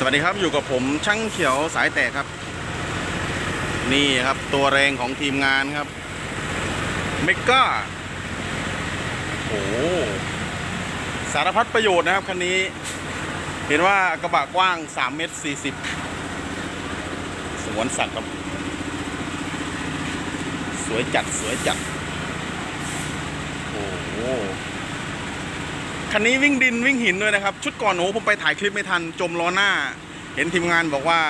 สวัสดีครับอยู่กับผมช่างเขียวสายแตกครับ นี่ครับตัวแรงของทีมงานครับเมก้าโอ้สารพัดประโยชน์นะครับคันนี้ เห็นว่ากระบะกว้าง 3 เมตร 40 สวนสัตว์ครับ สวยจัดสวยจัด โอ้ คันนี้วิ่งดินวิ่งหินด้วยนะครับ ชุดก่อนโอ้ผมไปถ่ายคลิปไม่ทันจมล้อหน้า เห็นทีมงานบอกว่า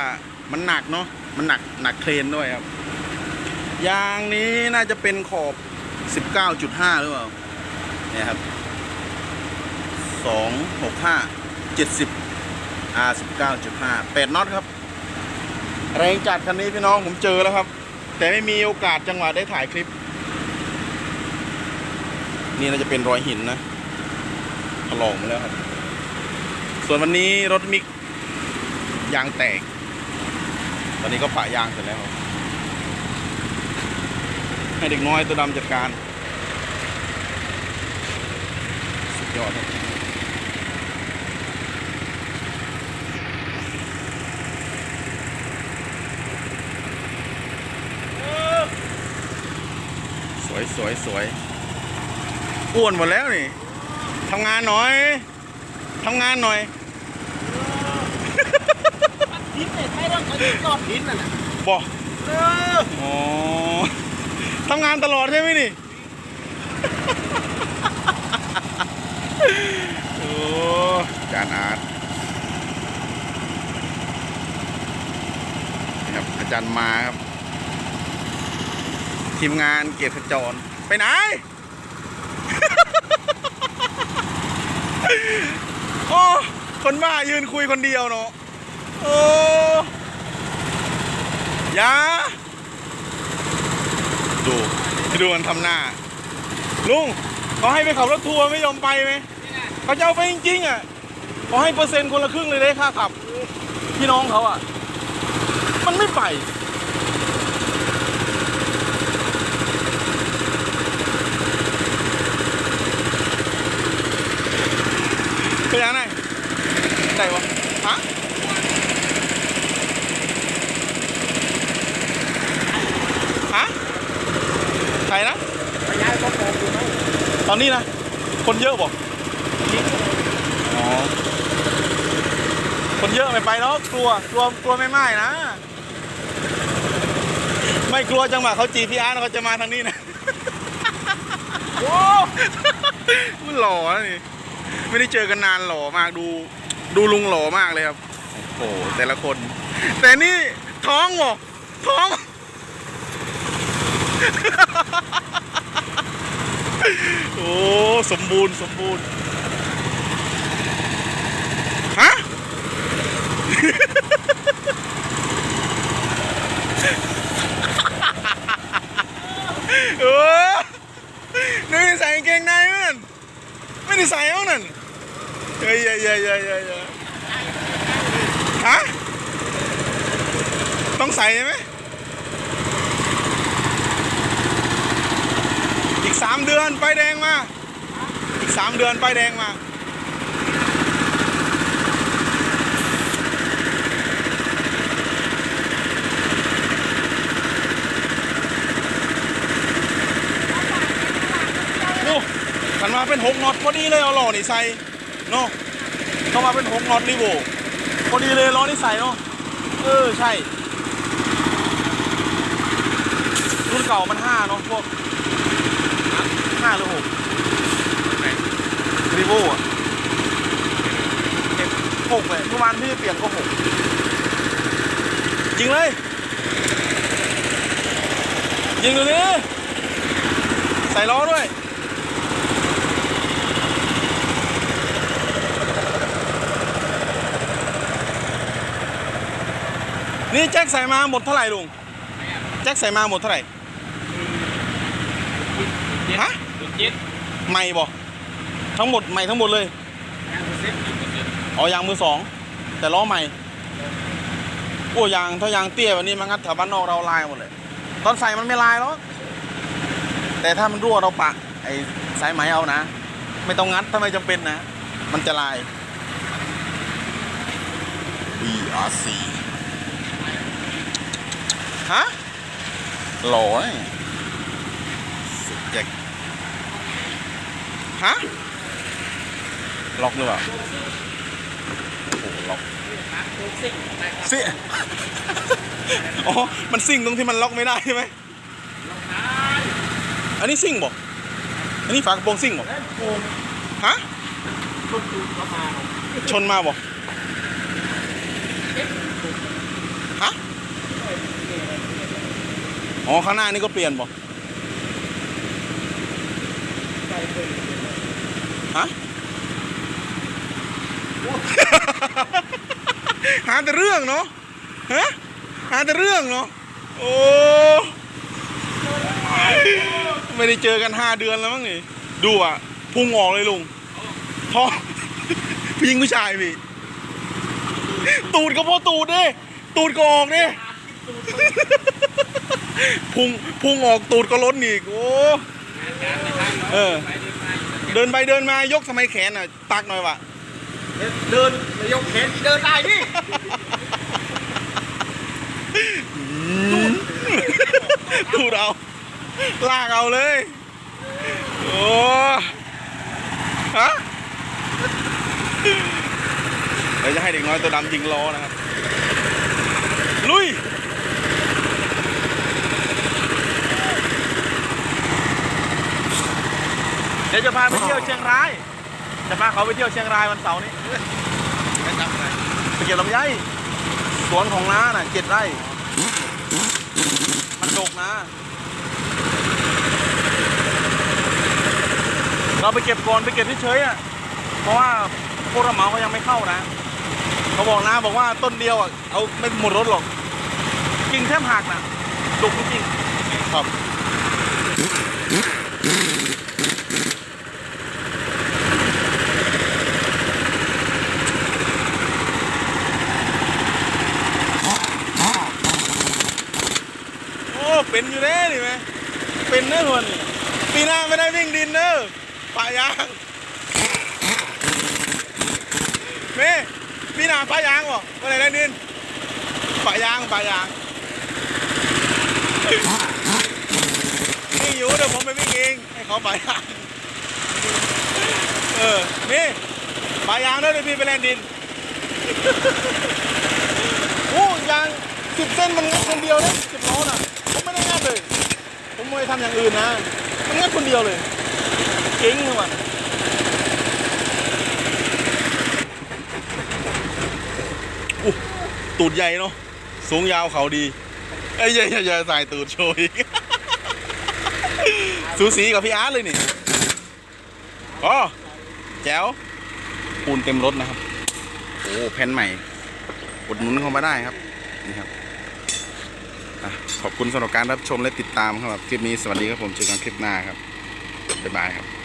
มันหนักเนาะมันหนักหนักเครนด้วยครับยางนี้น่าจะเป็นขอบ 19.5 หรือเปล่าเนี่ยครับ 265 70 R 19.5 8น็อตครับ แรงจัดคันนี้พี่น้องผมเจอแล้วครับ แต่ไม่มีโอกาสจังหวะได้ถ่ายคลิป นี่น่าจะเป็นรอยหินนะ ถลอกมาแล้วครับ ส่วนวันนี้รถมิกยางแตก ตอนนี้ก็ปะยางเสร็จแล้วครับให้เด็กน้อยตัวดำจัดการ สุดยอดครับสวยสวยสวยอ้วนหมดแล้วนี่ ทำงานหน่อยทำงานหน่อยพิษเนี่ยใช้เรื่องการยอดพิษน่ะนะบอกเอออ๋อทำงานตลอดใช่ไหมนี่โอ้จานอาร์ตนี่ครับอาจารย์มาครับ ทีมงานเกียรติขจรไปไหน โอ้คนบ้ายืนคุยคนเดียวเนาะโอ้ยาดูดูมันทำหน้า ลุงเขาให้ไปขับรถทัวร์ไม่ยอมไปไหมเขาจะเอาไปจริงๆอะเขาให้เปอร์เซ็นต์คนละครึ่งเลยได้ค่าขับ พี่น้องเขาอะ มันไม่ไปไปยังไงได้ปะฮะ ฮะใครนะ พยายก็โกงอยู่ไหม ตอนนี้นะ คนเยอะบ่อ๋อคนเยอะไม่ไปแล้วกลัวกลัวกลัวไม่ไหม้นะ ไม่กลัวจังหวะเขาจีพีอาร์เขาจะมาทางนี้นะโอ้มันหล่อนะนี่ไม่ได้เจอกันนานหล่อมากดู ดูลุงหล่อมากเลยครับโอ้โหแต่ละคน แต่นี่ท้องบ่ท้อง โอ้สมบูรณ์สมบูรณ์ฮะเออนึกใส่เกงในมันไม่ได้ใส่เอานั่นเฮ้ยเฮ้ยเฮ้ยเฮ้ยฮะต้องใส่ไหม อีก สามเดือนไฟแดงมาอีกสามเดือนไฟแดงมาโอ้ขันมาเป็นหกน็อตพอดีเลยเอาล้อนี่ใส่เนาะเข้ามาเป็นหกน็อตรีโวพอดีเลยล้อนี่ใส่เนาะเออใช่รุ่นเก่ามันห้าเนาะพวก ห้าหรือหกรีโวอะเก็บหกเลยเมื่อวานพี่เปลี่ยนก็หกยิงเลย ยิงดูนี่ใส่ล้อด้วยนี่แจ็คใส่มาหมดเท่าไหร่ลุง แจ็คใส่มาหมดเท่าไหร่ ฮะสุดจิต ใหม่บ่ทั้งหมดใหม่ทั้งหมดเลยงานเซ็ตกี่เปอร์เซ็นต์อ๋อยางมือสอง แต่ล้อใหม่โอ้ยางถ้ายางเตี้ยแบบนี้มันงัดแถวบ้านนอกเราลายหมดเลย ตอนใส่มันไม่ลายหรอกแต่ถ้ามันรั่วเราปะ ไอ้สายไหมเอานะ ไม่ต้องงัดถ้าไม่จำเป็นนะ มันจะลาย VRC ฮะหล่อนะสุดแจ็ค ฮะ ล็อกหรือเปล่า โอ้โห ล็อกซิอ๋อ มันซิ่งตรงที่มันล็อกไม่ได้ใช่ไหมอันนี้ซิ่งบอก อันนี้ฝากระโปรงซิ่งบอกแล้วโกงฮะคนดูเข้ามาชนมาบอกฮะ อ๋อ ข้างหน้านี่ก็เปลี่ยนบอก ฮะหาแต่เรื่องเนาะฮะหาแต่เรื่องเนาะโอ้ไม่ได้เจอกันห้าเดือนแล้วมั้งนี่ดูอะพุ่งออกเลยลุงท้องผู้หญิงผู้ชายพี่ตูดก็พอตูดดิตูดก็ออกดิพุงพุงออกตูดก็ล้นอีกโอ้เออ เดินไปเดินมายกทำไมแขนอะตักหน่อยวะเดินนายกเข็นเดินได้ดิตูดเอาลากเอาเลย โอ้ฮะเดี๋ยวจะให้เด็กน้อยตัวดำยิงล้อนะครับ ลุย ดี๋ยวจะพาไปเที่ยวเชียงราย จะพาเขาไปเที่ยวเชียงรายวันเสาร์นี้ไม่ทำอะไรไปเก็บลำไยสวนของน้าน่ะเจ็ดไร่ มันดกนะ เราไปเก็บก่อนไปเก็บเฉยๆอะ เพราะว่าผู้รับเหมาเขายังไม่เข้านะ เขาบอกนะบอกว่าต้นเดียวอะเอาไม่หมดรถหรอก กิ่งแทบหักนะดกจริงๆครับ โอ้ เป็นอยู่แน่นี่ไหมเป็นเนื้อคนนี่ปีหน้าไม่ได้วิ่งดินเนอป่ายางเม่ปีหน้าป่ายางบ่เมื่อไรได้ดินป่ายางป่ายางวิ่อยู่เดี๋ยวผมไปวิ่งเองให้เขาป่ายางเออนี่ป่ายางด้วเดี๋ยวพี่ไปแล่นดินโอ้ยางสิบเส้นมันงัดคนเดียวนะสิบล้อน่ะ ไม่ได้ทำอย่างอื่นนะ มันงัดคนเดียวเลยเก่งเลยมันอู้ตูดใหญ่เนาะ สูงยาวเขาดี เอ้ยอย่าอย่ายตูดโชว์อีกสูสีกับพี่อาร์ตเลยนี่อ๋อแจ๋วปูนเต็มรถนะครับ โอ้แผ่นใหม่อุดหนุนเข้ามาได้ครับ นี่ครับ ขอบคุณสำหรับการรับชมและติดตามครับคลิปนี้สวัสดีครับผมเจอกันคลิปหน้าครับบ๊ายบายครับ